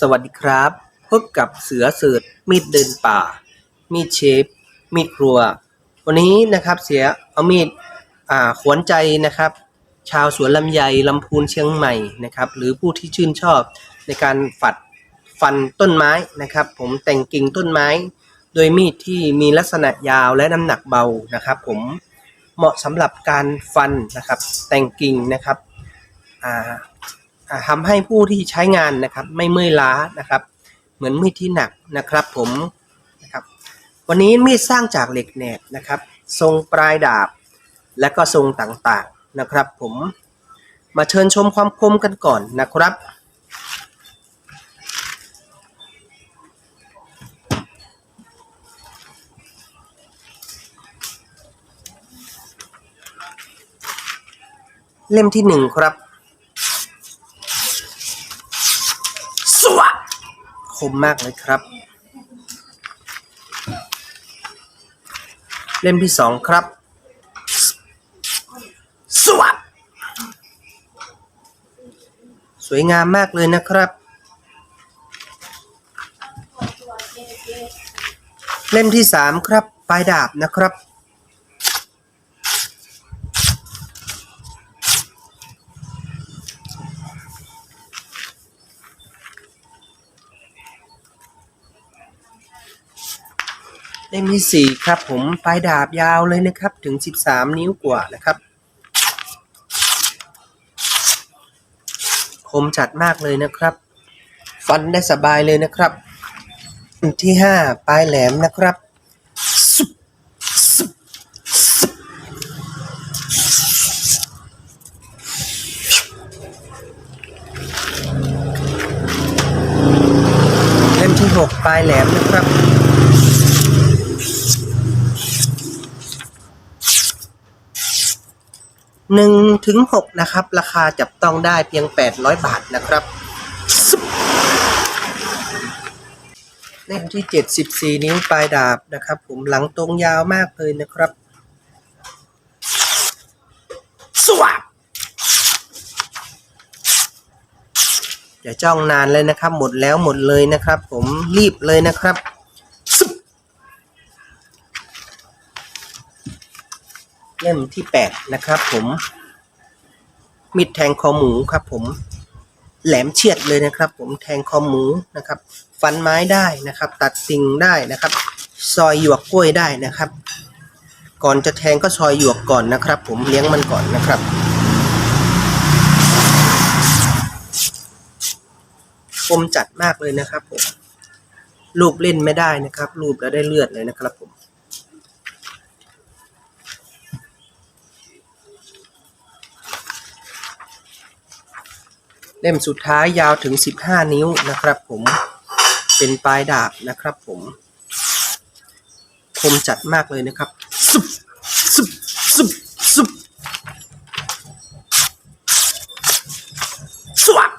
สวัสดีครับ พบกับเสือเสิร์ชมีดเดินป่า มีดเชฟมีดครัว วันนี้นะครับเสียเอามีดอ่าขวนใจนะครับ ชาวสวนลำไยลำพูนเชียงใหม่นะครับ หรือผู้ที่ชื่นชอบในการฝัดฟันต้นไม้นะครับ ผมแต่งกิ่งต้นไม้ โดยมีดที่มีลักษณะยาวและน้ำหนักเบานะครับ ผมเหมาะสำหรับการฟันนะครับ แต่งกิ่งนะครับอ่า อ่าทำให้ผู้ที่ใช้งานนะครับไม่เมื่อยล้านะครับ เหมือนมีดที่หนักนะครับผมนะครับวันนี้มีดสร้างจากเหล็กแหนบนะครับ ทรงปลายดาบ และก็ทรงต่างๆนะครับผมมาเชิญชมความคมกันก่อนนะครับเล่มที่หนึ่งครับ มมากเลยครับ เล่มที่สองครับ สวะสวยงามมากเลยนะครับ เล่มที่สามครับปลายดาบนะครับ เล่มที่สี่ครับผมปลายดาบยาวเลยนะครับ ถึงสิบสามนิ้วกว่านะครับ คมจัดมากเลยนะครับ ฟันได้สบายเลยนะครับที่ห้าปลายแหลมนะครับสุบสุบสุบเล่มที่หกปลายแหลมนะครับ หนึ่งถึงหกนะครับ ราคาจับต้องได้เพียงแปดร้อยบาทนะครับซึบเล่มที่เจ็ดสิบสี่นิ้วปลายดาบนะครับ ผมหลังตรงยาวมากเลยนะครับ สวับอย่าจ้องนานเลยนะครับ หมดแล้วหมดเลยนะครับ ผมรีบเลยนะครับ เล่มที่แปดนะครับผมมีดแทงคอหมูครับผมแหลมเฉียดเลยนะครับ ผมแทงคอหมูนะครับ ฟันไม้ได้นะครับ ตัดสิ่งได้นะครับ ซอยหยวกกล้วยได้นะครับ ก่อนจะแทงก็ซอยหยวกก่อนนะครับ ผมเลี้ยงมันก่อนนะครับ คมจัดมากเลยนะครับผมรูปเล่นไม่ได้นะครับ รูปแล้วได้เลือดเลยนะครับผม เล่มสุดท้ายยาวถึง 15 นิ้วนะครับผมเป็นปลายดาบนะครับผมคมจัดมากเลยนะครับซุบซุบซุบซุบสวับ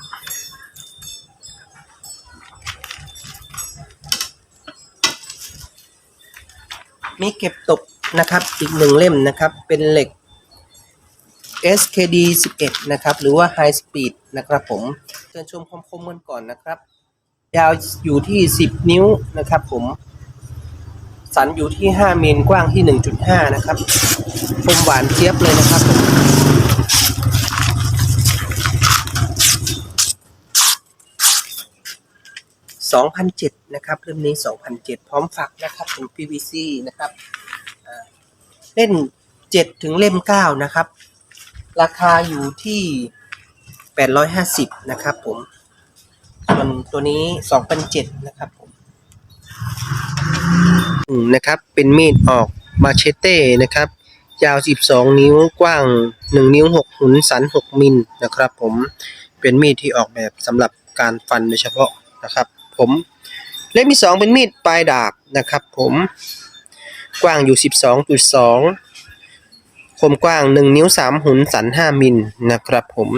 มีเก็บตกนะครับอีกหนึ่งเล่มนะครับ เป็นเหล็ก SKD 11 นะครับ หรือว่า High Speed นะครับผมเชิญชมความคมกันก่อนนะครับ ยาวอยู่ที่ 10 นิ้วนะครับผม สันอยู่ที่5มิลกว้างที่ 1.5 นะครับคมหวานเจี๊ยบเลยนะครับผม2007 นะครับเล่มนี้ 2007 พร้อมฝักนะครับเป็น PVC นะครับอ่าเล่น 7 ถึงเล่ม 9 นะครับ ราคาอยู่ที่ 850 นะครับผม ส่วนตัวนี้ 2,007นะครับผมนะครับ เป็นมีดออกมาเชเต้นะครับ ยาว 12 นิ้วกว้าง 1 นิ้ว6หุนสัน 6 มิลนะครับผม เป็นมีดที่ออกแบบสำหรับการฟันโดยเฉพาะนะครับผมเล่มที่2เป็นมีดปลายดาบนะครับผม กว้างอยู่ 12.2 คมกว้าง 1 นิ้ว 3 หุนสัน 5 มิลนะครับผม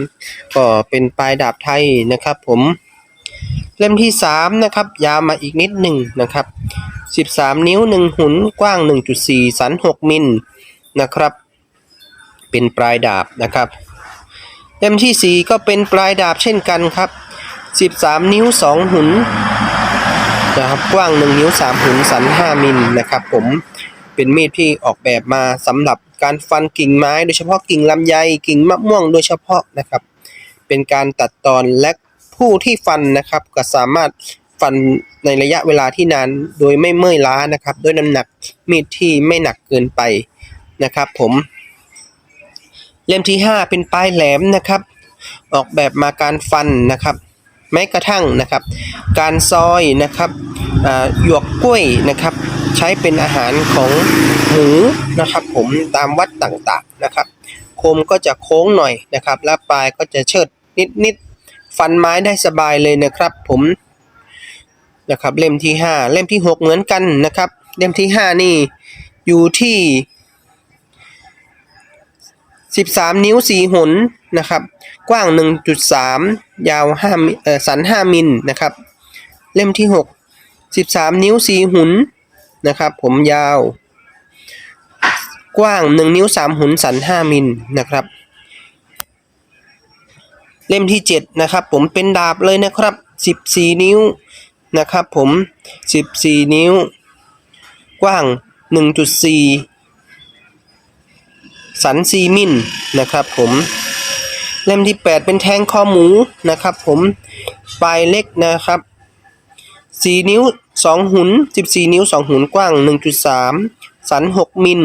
ก็เป็นปลายดาบไทยนะครับผมเล่มที่ 3 นะครับ ยาวมาอีกนิดหนึ่งนะครับ 13 นิ้ว 1 หุนกว้าง 1.4 สัน 6 มิลนะครับ เป็นปลายดาบนะครับ เล่มที่ 4 ก็เป็นปลายดาบเช่นกันครับ 13 นิ้ว 2 หุนนะครับกว้าง 1 นิ้ว 3 หุนสัน 5 มิลนะครับผม เป็นมีดที่ออกแบบมาสำหรับการฟันกิ่งไม้ โดยเฉพาะกิ่งลำไยกิ่งมะม่วงโดยเฉพาะนะครับ เป็นการตัดตอนและผู้ที่ฟันนะครับ ก็สามารถฟันในระยะเวลาที่นานโดยไม่เมื่อยล้านะครับ ด้วยน้ำหนักมีดที่ไม่หนักเกินไปนะครับ ผมเล่มที่ 5 เป็นปลายแหลมนะครับ ออกแบบมาการฟันนะครับ แม้กระทั่งนะครับ การซอยนะครับ หยวกกล้วยนะครับ ใช้เป็นอาหารของหมูนะครับ ผมตามวัดต่างๆนะครับคมก็จะโค้งหน่อยนะครับ และปลายก็จะเชิดนิดๆฟันไม้ได้สบายเลยนะครับ ผมนะครับเล่มที่ 5 เล่มที่ 6 เหมือนกันนะครับ เล่มที่ 5 นี่อยู่ที่ 13 นิ้ว4หนนะครับ กว้าง 1.3 ยาว5เอ่อสัน 5 มิลนะครับ เล่มที่ 6 13 นิ้ว 4 หุนนะครับ ผมยาว กว้าง 1 นิ้ว 3 หุนสัน 5 มิลนะครับ เล่มที่ 7 นะครับ ผมเป็นดาบเลยนะครับ 14 นิ้วนะครับ ผม 14 นิ้ว กว้าง 1.4 สันซีมินนะครับ ผมเล่มที่ 8 เป็นแทงคอหมูนะครับ ผมปลายเล็กนะครับ 4 นิ้ว 2 หุน 14 นิ้ว 2 หุนกว้าง 1.3 สัน 6 มิล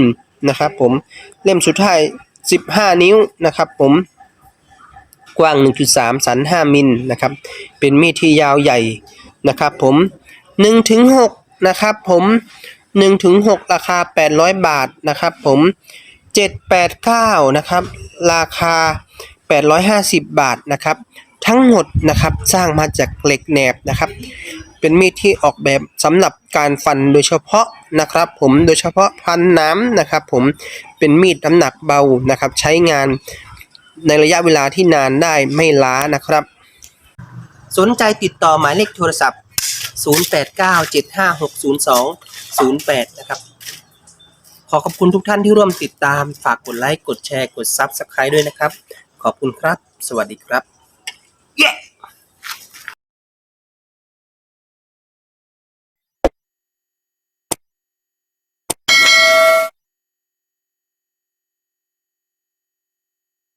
นะครับผมเล่มสุดท้าย 15 นิ้วนะครับผมกว้าง 1.3 สัน 5 มิลนะครับเป็นมีดที่ยาวใหญ่นะครับผม1ถึง6นะครับผม1ถึง6ราคา 800 บาทนะครับผม789นะครับราคา 850 บาทนะครับ ทั้งหมดนะครับสร้างมาจากเหล็กแหนบนะครับ เป็นมีดที่ออกแบบสำหรับการฟันโดยเฉพาะนะครับ ผมโดยเฉพาะพันน้ำนะครับ ผมเป็นมีดน้ำหนักเบานะครับ ใช้งานในระยะเวลาที่นานได้ไม่ล้านะครับ สนใจติดต่อหมายเลขโทรศัพท์ 0897560208 นะครับ ขอขอบคุณทุกท่านที่ร่วมติดตาม ฝากกดไลค์ กดแชร์ กด Subscribe ด้วยนะครับ ขอบคุณครับ สวัสดีครับ